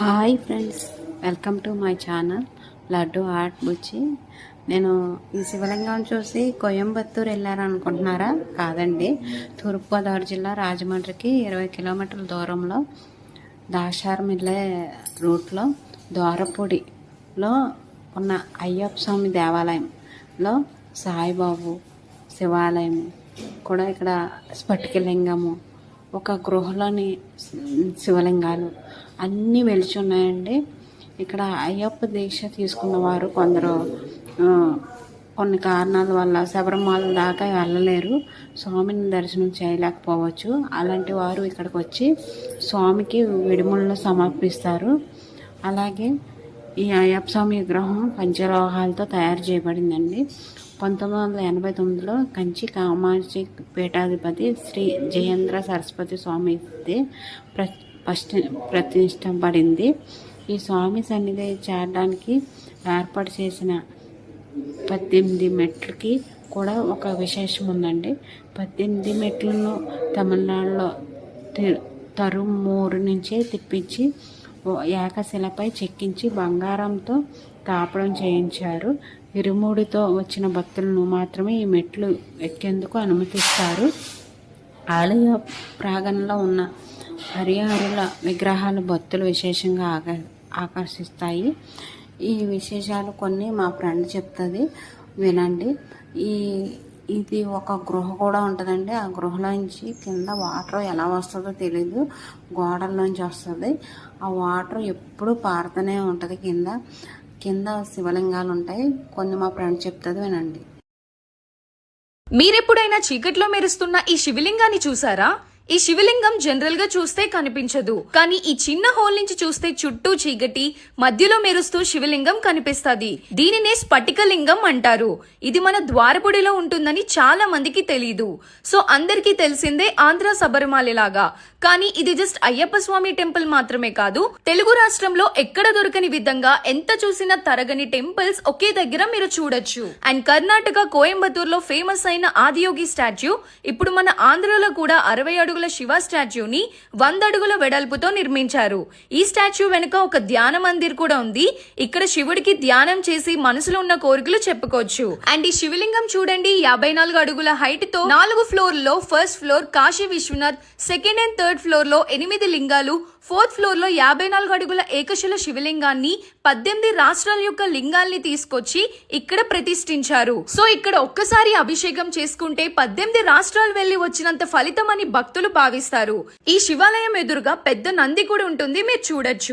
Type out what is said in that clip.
Hi friends welcome to my channel Laddu art Buchi. నేను ఈ శివలింగం చూసి కోయంబత్తూరు వెళ్ళారనుకుంటున్నారా? కాదండి. తూర్పుగోదావరి జిల్లా రాజమండ్రికి ఇరవై కిలోమీటర్ల దూరంలో దాశారం వెళ్ళే రూట్లో ద్వారపూడిలో ఉన్న అయ్యప్ప స్వామి దేవాలయంలో సాయిబాబు శివాలయం కూడా ఇక్కడ స్ఫటికలింగము ఒక గృహలోని శివలింగాలు అన్నీ వెలిచి ఉన్నాయండి. ఇక్కడ అయ్యప్ప దీక్ష తీసుకున్న వారు కొందరు కొన్ని కారణాల వల్ల శబరిమల దాకా వెళ్ళలేరు. స్వామిని దర్శనం చేయలేకపోవచ్చు. అలాంటి వారు ఇక్కడికి వచ్చి స్వామికి విడుములను సమర్పిస్తారు. అలాగే ఈ అయ్యప్ప స్వామి విగ్రహం పంచలోహాలతో తయారు చేయబడిందండి. పంతొమ్మిది వందల ఎనభై తొమ్మిదిలో కంచి కామాక్షి పీఠాధిపతి శ్రీ జయేంద్ర సరస్వతి స్వామి ప్ర ఫస్ట్ ప్రతిష్టపడింది ఈ స్వామి సన్నిధి చేరడానికి ఏర్పాటు చేసిన పద్దెనిమిది మెట్లకి కూడా ఒక విశేషం ఉందండి. పద్దెనిమిది మెట్లను తమిళనాడులో తరుమూరు నుంచే తిప్పించి ఏకశిలపై చెక్కించి బంగారంతో తాపడం చేయించారు. ఇరుముడితో వచ్చిన భక్తులను మాత్రమే ఈ మెట్లు ఎక్కేందుకు అనుమతిస్తారు. ఆలయ ప్రాంగణంలో ఉన్న హరిహరుల విగ్రహాలు భక్తులు విశేషంగా ఆక ఆకర్షిస్తాయి. ఈ విశేషాలు కొన్ని మా ఫ్రెండ్ చెప్తుంది. వినండి. ఈ ఇది ఒక గృహ కూడా ఉంటుందండి. ఆ గృహలోంచి కింద వాటర్ ఎలా వస్తుందో తెలీదు. గోడల్లోంచి వస్తుంది. ఆ వాటర్ ఎప్పుడూ పారుతూనే ఉంటుంది కింద. కింద శివలింగాలు ఉంటాయి. కొన్ని మా ఫ్రెండ్ చెప్తుంది. వినండి. మీరెప్పుడైనా చీకట్లో మెరుస్తున్న ఈ శివలింగాన్ని చూసారా? ఈ శివలింగం జనరల్గా చూస్తే కనిపించదు. కానీ ఈ చిన్న హోల్ నుంచి చూస్తే చుట్టూ చీకటి మధ్యలో మెరుస్తూ శివలింగం కనిపిస్తుంది. దీనినే స్ఫటికలింగం అంటారు. ఇది మన ద్వారపుడిలో ఉంటుందని చాలా మందికి తెలియదు సో అందరికీ తెలిసిందే ఆంధ్ర శబరిమల లాగా కానీ ఇది జస్ట్ అయ్యప్ప స్వామి టెంపుల్ మాత్రమే కాదు తెలుగు రాష్ట్రంలో ఎక్కడ దొరకని విధంగా ఎంత చూసినా తరగని టెంపుల్స్ ఒకే దగ్గర మీరు చూడొచ్చు. అండ్ కర్ణాటక కోయంబత్తూర్లో ఫేమస్ అయిన ఆదియోగి స్టాచ్యూ ఇప్పుడు మన ఆంధ్రలో కూడా అరవై అడుగుల శివ స్టాచ్యూని వంద అడుగుల వెడల్పుతో నిర్మించారు. ఈ స్టాచ్యూ వెనుక ఒక ధ్యాన మందిర్ కూడా ఉంది. ఇక్కడ శివుడికి ధ్యానం చేసి మనసులో ఉన్న కోరికలు చెప్పుకోవచ్చు. అండ్ ఈ శివలింగం చూడండి. యాభై నాలుగు అడుగుల హైట్తో నాలుగు ఫ్లోర్లో first floor Kashi Vishwanath second and third ఫ్లోర్లో ఎనిమిది లింగాలు ఫోర్త్ ఫ్లోర్లో యాభై నాలుగు అడుగుల ఏకశిల శివలింగాన్ని పద్దెనిమిది రాష్ట్రాల యొక్క లింగాల్ని తీసుకొచ్చి ఇక్కడ ప్రతిష్ఠించారు. సో ఇక్కడ ఒక్కసారి అభిషేకం చేసుకుంటే పద్దెనిమిది రాష్ట్రాలు వెళ్ళి వచ్చినంత ఫలితం అని భక్తులు భావిస్తారు. ఈ శివాలయం ఎదురుగా పెద్ద నంది కూడా ఉంటుంది. మీరు చూడొచ్చు.